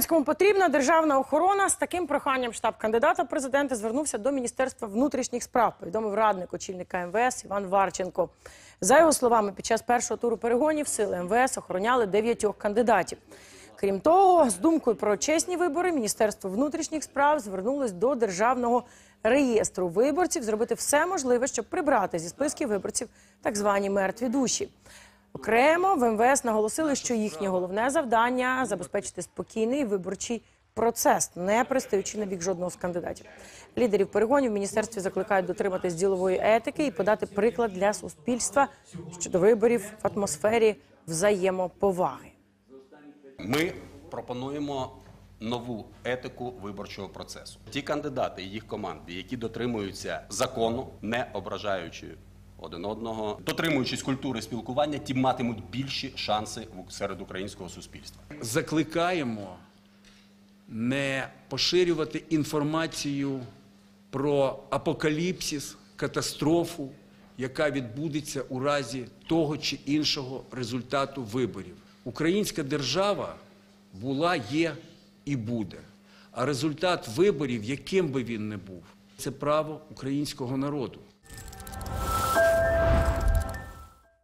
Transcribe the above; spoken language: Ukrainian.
Зеленському потрібна державна охорона. З таким проханням штаб кандидата в президенти звернувся до Міністерства внутрішніх справ. Повідомив радник очільника МВС Іван Варченко. За його словами, під час першого туру перегонів сили МВС охороняли дев'ятьох кандидатів. Крім того, з думкою про чесні вибори Міністерство внутрішніх справ звернулось до державного реєстру виборців зробити все можливе, щоб прибрати зі списків виборців так звані мертві душі. Окремо в МВС наголосили, що їхнє головне завдання забезпечити спокійний виборчий процес, не пристаючи на бік жодного з кандидатів. Лідерів перегонів в міністерстві закликають дотриматись ділової етики і подати приклад для суспільства щодо виборів в атмосфері взаємоповаги. Ми пропонуємо нову етику виборчого процесу. Ті кандидати і їх команди, які дотримуються закону, не ображаючи один одного, дотримуючись культури спілкування, ті матимуть більші шанси серед українського суспільства. закликаємо не поширювати інформацію про апокаліпсис, катастрофу, яка відбудеться у разі того чи іншого результату виборів. Українська держава була, є і буде. А результат виборів, яким би він не був, це право українського народу.